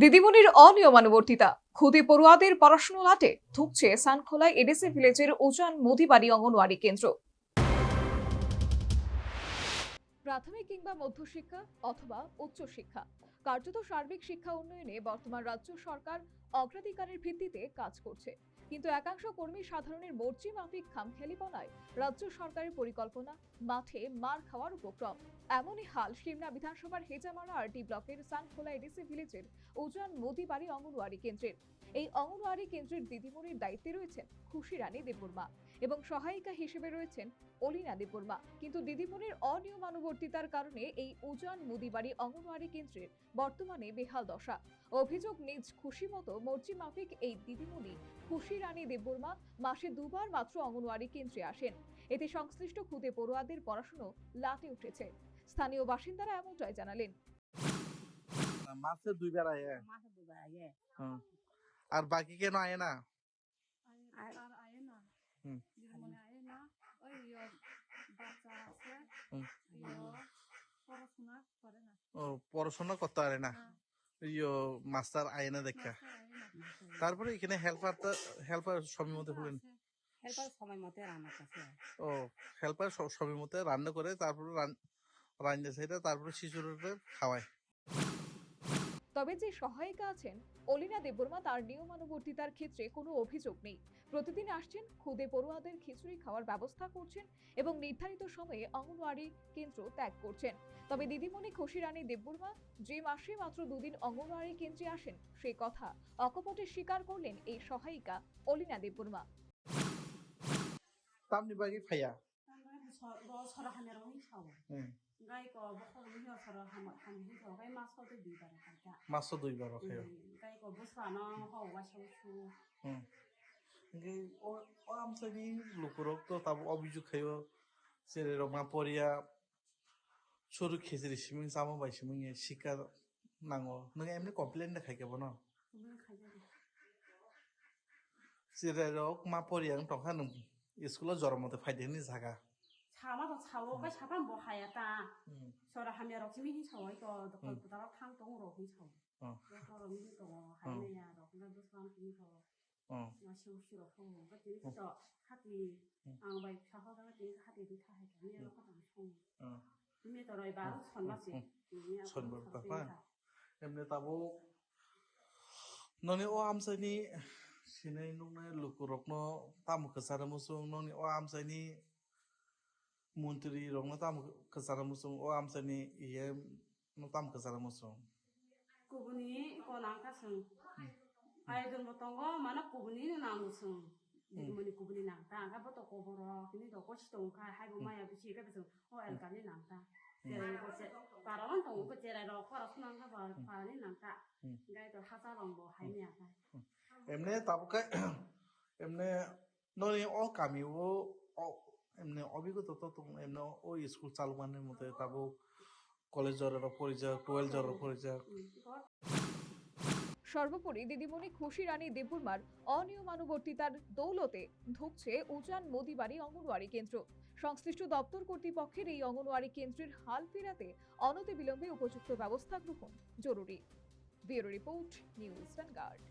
দিদিমণির অনিয়মানুবর্তিতা। ক্ষুদে পড়ুয়াদের পড়াশুনো লাটে ধুকছে সানখোলায় এডিসি ভিলেজের উজান মোদিবাড়ি অঙ্গনওয়াড়ি কেন্দ্র। প্রাথমিক কিংবা মধ্যশিক্ষা অথবা উচ্চশিক্ষা। কার্যত সার্বিক শিক্ষা উন্নয়নে বর্তমান রাজ্য সরকার অগ্রাধিকারের ভিত্তিতে কাজ করছে। কিন্তু একাংশ কর্মী সাধারণের মর্জি মাফিক খামখেয়ালিপনায় রাজ্য সরকারের পরিকল্পনা, মাঠে মার খাওয়ার উপক্রম। এমনই হাল সিমনা বিধানসভার হেজামারা আরটি ব্লকের সানখোলা এডিসি ভিলেজের উজান মোদিবাড়ি অঙ্গনওয়াড়ি কেন্দ্রের। এই অঙ্গনওয়াড়ি কেন্দ্রের দিদিমণির দায়িত্বে রয়েছেন খুশি রানী দেববর্মা এবং সহায়িকা হিসেবে রয়েছেন অলিনা দেববর্মা। কিন্তু দিদিমণির অনিয়মানুবর্তিতার কারণে এই উজান মুদিবাড়ি অঙ্গনওয়াড়ি কেন্দ্রের বর্তমানে বেহাল দশা। অভিযোগ নিজ খুশি মতো মর্জি মাফিক এই দিদিমণি খুশি রানী দেববর্মা মাসে দুবার মাত্র অঙ্গনওয়াড়ি কেন্দ্রে আসেন। এতে সংশ্লিষ্ট খুদে পড়ুয়াদের পড়াশুনো লাটে উঠেছে। স্থানীয় বাসিন্দারা এমনটাই জানালেন। মাসে দুইবার আয়ে মাসে দুবার আগে আর বাকি কেন আয়ে না? আর আর আয়ে না। হুম। আয়ে না। ওই বাচ্চা আছে। পড়াশোনা করে না। ও পড়াশোনা করতে পারে না? হ্যাঁ। ইয়ো মাস্টার আয়ে না দেখা? না। তারপরে এখানে হেল্পারটা হেল্পার সময় মতো হলেন হেল্পার সময় মতে রান্না ও হেল্পার সময় মতো রান্না করে তারপরে রান্না সেটা তারপরে শিশুদের খাওয়ায়। তবে যে সহায়িকা আছেন, অলিনা দেববর্মা তার নিয়মানুবর্তিতার ক্ষেত্রে কোনো অভিযোগ নেই। প্রতিদিন আসছেন, খুদে পড়ুয়াদের খিচুড়ি খাওয়ার ব্যবস্থা করছেন এবং নির্ধারিত সময়ে অঙ্গনওয়াড়ি কেন্দ্র ত্যাগ করছেন। তবে দিদিমণি খুশি রানী দেববর্মা যে মাসে মাত্র দুদিন অঙ্গনওয়াড়ি কেন্দ্রে আসেন, সে কথা অকপটে স্বীকার করলেন এই সহায়িকা অলিনা দেববর্মা। ফাইয়া সরা হামের ওই খাও গাই ক বছর মিহি সরা হাম হাম হি খাও গাই মাছ খাওতে দুইবার কাটা মাসও দুইবার খাইও গাই ক বছরানো হাও বাসাও সু ও ও আমসানি লোকরক তো তাব অভিযোগ খাইও যেরে রমা পরিয়া সরু খেজুরি সিমিং জামো বাই সিমিং শিকা নাঙো নों এমনি কমপ্লেন দেখাইকেব ন? তুমি খাই যাবে যেরে রক মা পরিয়া টকা নों স্কুলত জ্বর মতে ফাইদেনি জাগা। 차마다 차오가 음. 샤반 뭐 하였다. 음. 저라 하면 럭시민이 차오 이거 그보다 탕동으로 이 차오. 어. 그거로 민도 하면야 그래도 사람 민도. 어. 나 쉬우시로 하고 그 뒤에서 하디 안바이 차하다, 뒤에서 하디도 다 해줘. 내가 하다 총. 어. 이메도 너희 바로 선마지. 선물 바빠. 엠네 따보 너네 오암선이 신의 농내 루쿠록노 따무크사르무송 너네 오암선이 muntri rong natam kesara musung o am seni ye natam kesara musung kubuni ko nangka sung ai dun botongo mana kubuni ni nangu sung jadi mani kubuni nangta angka botok koboro kini do kochi tong ka hai bu maya bichi ka besung o el kami nangta jadi kochi parawan tong kochi rai rok koros nangka ba parani nangta ngai to hasa rong bo hai ni angka emne tapukai emne nori o kami wo এমনি অভিজ্ঞতা তো এমনি ও school চালু মানে মতে তাবো কলেজের পরিচয় টুয়েলভের পরিচয়। সর্বোপরি দিদিমণি খুশি রানী দেববর্মার অনিয়মানুবর্তিতার দৌলতে ধুকছে উজান মোদিবাড়ি অঙ্গনওয়াড়ি কেন্দ্র। সংশ্লিষ্ট দপ্তর কর্তৃপক্ষের এই অঙ্গনওয়াড়ি কেন্দ্রের হাল ফেরাতে অনতিবিলম্বে উপযুক্ত ব্যবস্থা গ্রহণ জরুরি। Bureau report, News Vanguard.